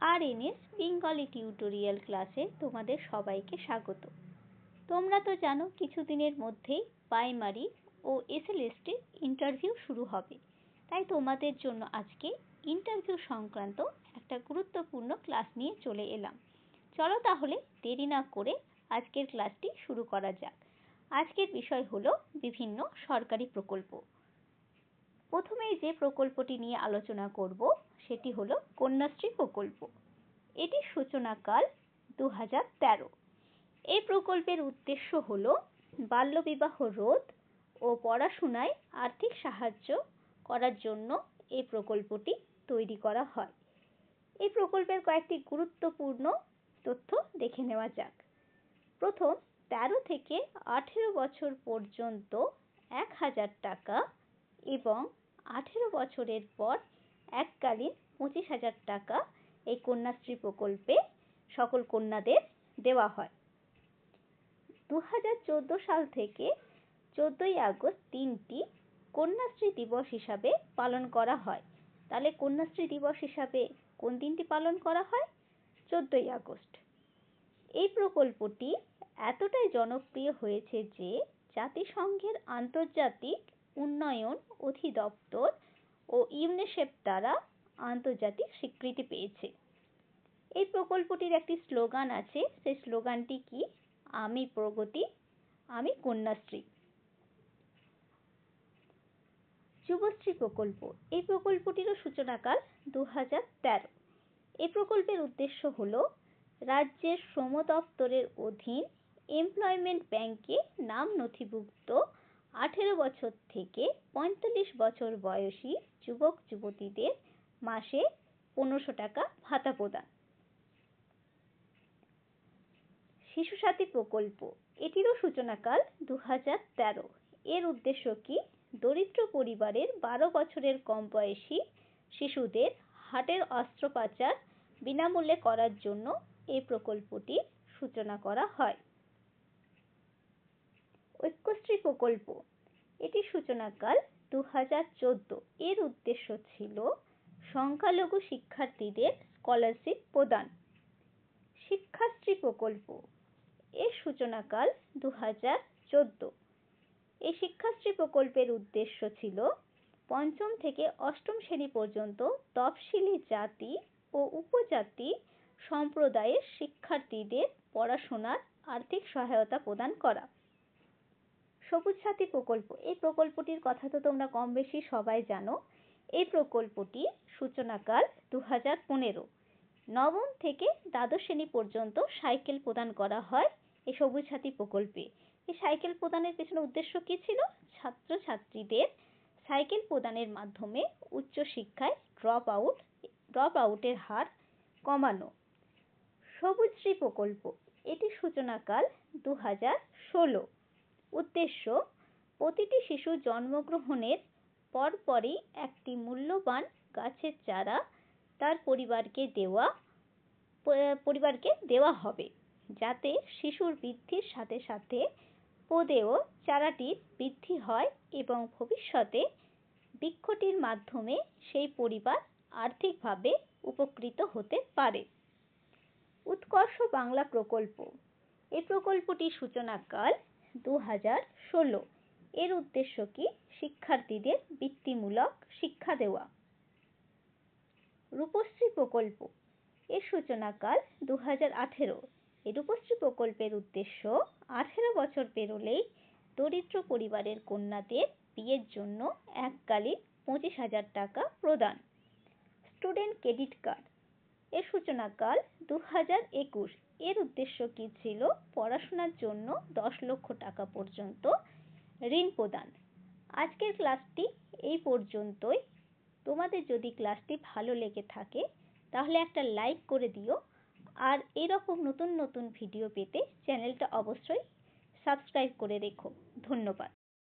R N S Bengali tutorial ক্লাসে তোমাদের সবাইকে স্বাগত। তোমরা তো জানো কিছুদিনের মধ্যেই প্রাইমারি ও এসএলএসটির ইন্টারভিউ শুরু হবে। তাই তোমাদের জন্য আজকে ইন্টারভিউ সংক্রান্ত একটা গুরুত্বপূর্ণ ক্লাস নিয়ে চলে এলাম। চলো তাহলে দেরি না করে আজকের ক্লাসটি শুরু করা যাক। আজকের বিষয় হলো বিভিন্ন সরকারি প্রকল্প। প্রথমেই যে প্রকল্পটি নিয়ে আলোচনা করব, সেটি হলো কন্যাশ্রী প্রকল্প। এটির সূচনাকাল দু হাজার তেরো। এই প্রকল্পের উদ্দেশ্য হল বাল্যবিবাহ রোধ ও পড়াশোনায় আর্থিক সাহায্য করার জন্য এই প্রকল্পটি তৈরি করা হয়। এই প্রকল্পের কয়েকটি গুরুত্বপূর্ণ তথ্য দেখে নেওয়া যাক। প্রথম, তেরো থেকে আঠেরো বছর পর্যন্ত এক হাজার টাকা এবং আঠেরো বছরের পর এককালীন পঁচিশ হাজার টাকা এই কন্যাশ্রী প্রকল্পে সকল কন্যাদের দেওয়া হয়। দু হাজার চোদ্দ সাল থেকে চোদ্দই আগস্ট দিনটি কন্যাশ্রী দিবস হিসাবে পালন করা হয়। তাহলে কন্যাশ্রী দিবস হিসাবে কোন দিনটি পালন করা হয়? চোদ্দই আগস্ট। এই প্রকল্পটি এতটাই জনপ্রিয় হয়েছে যে জাতিসংঘের আন্তর্জাতিক উন্নয়ন অধিদপ্তর ও ইউনিসেফ দ্বারা আন্তর্জাতিক স্বীকৃতি পেয়েছে। এই প্রকল্পটির একটি স্লোগান আছে। সেই স্লোগানটি কি? আমি প্রগতি, আমি কন্যাশ্রী। যুবশ্রী প্রকল্প। এই প্রকল্পটিরও সূচনাকাল দু হাজার তেরো। এই প্রকল্পের উদ্দেশ্য হল রাজ্যের শ্রম দপ্তরের অধীন এমপ্লয়মেন্ট ব্যাংকে নাম নথিভুক্ত আঠেরো বছর থেকে পঁয়তাল্লিশ বছর বয়সী যুবক যুবতীদের মাসে পনেরোশো টাকা ভাতা প্রদান। শিশু সাথী প্রকল্প, এটিরও সূচনাকাল দু হাজার তেরো। এর উদ্দেশ্য কি? দরিদ্র পরিবারের বারো বছরের কম বয়সী শিশুদের হার্টের অস্ত্রোপচার বিনামূল্যে করার জন্য এই প্রকল্পটি সূচনা করা হয়। ঐক্যশ্রী প্রকল্প। এটির সূচনাকাল দু হাজার চোদ্দ। এর উদ্দেশ্য ছিল সংখ্যালঘু শিক্ষার্থীদের স্কলারশিপ প্রদান। শিক্ষাশ্রী প্রকল্প। এর সূচনাকাল দু হাজার চোদ্দ। এই শিক্ষাশ্রী প্রকল্পের উদ্দেশ্য ছিল পঞ্চম থেকে অষ্টম শ্রেণি পর্যন্ত তফসিলি জাতি ও উপজাতি সম্প্রদায়ের শিক্ষার্থীদের পড়াশোনার আর্থিক সহায়তা প্রদান করা। সবুজ সাথী প্রকল্প। এই প্রকল্পটির কথা তো তোমরা কম বেশি সবাই জানো। এই প্রকল্পটি সূচনাকাল দু হাজার পনেরো। নবম থেকে দ্বাদশ শ্রেণি পর্যন্ত সাইকেল প্রদান করা হয় এই সবুজ সাথী প্রকল্পে। এই সাইকেল প্রদানের পেছনে উদ্দেশ্য কি ছিল? ছাত্রছাত্রীদের সাইকেল প্রদানের মাধ্যমে উচ্চশিক্ষায় ড্রপ আউট ড্রপ আউটের হার কমানো। সবুজশ্রী প্রকল্প, এটি সূচনাকাল দু হাজার ষোলো। উদ্দেশ্য, প্রতিটি শিশু জন্মগ্রহণের পরপরই একটি মূল্যবান গাছের চারা তার পরিবারকে দেওয়া পরিবারকে দেওয়া হবে। যাতে শিশুর বৃদ্ধির সাথে সাথে পদেও চারাটির বৃদ্ধি হয় এবং ভবিষ্যতে বৃক্ষটির মাধ্যমে সেই পরিবার আর্থিকভাবে উপকৃত হতে পারে। উৎকর্ষ বাংলা প্রকল্প। এই প্রকল্পটির সূচনাকাল দু হাজার ষোলো। এর উদ্দেশ্য কি? শিক্ষার্থীদের বৃত্তিমূলক শিক্ষা দেওয়া। রূপশ্রী প্রকল্প। এর সূচনাকাল দু হাজার আঠেরো। এই রূপশ্রী প্রকল্পের উদ্দেশ্য আঠেরো বছর পেরোলেই দরিদ্র পরিবারের কন্যাদের বিয়ের জন্য এককালীন পঁচিশ হাজার টাকা প্রদান। Student credit card. এর সূচনাকাল দু হাজার একুশ। এর উদ্দেশ্য কি ছিল? পড়াশোনার জন্য দশ লক্ষ টাকা পর্যন্ত ঋণ প্রদান। আজকের ক্লাসটি এই পর্যন্তই। তোমাদের যদি ক্লাসটি ভালো লেগে থাকে, তাহলে একটা লাইক করে দিও। আর এরকম নতুন নতুন ভিডিও পেতে চ্যানেলটা অবশ্যই সাবস্ক্রাইব করে রেখো। ধন্যবাদ।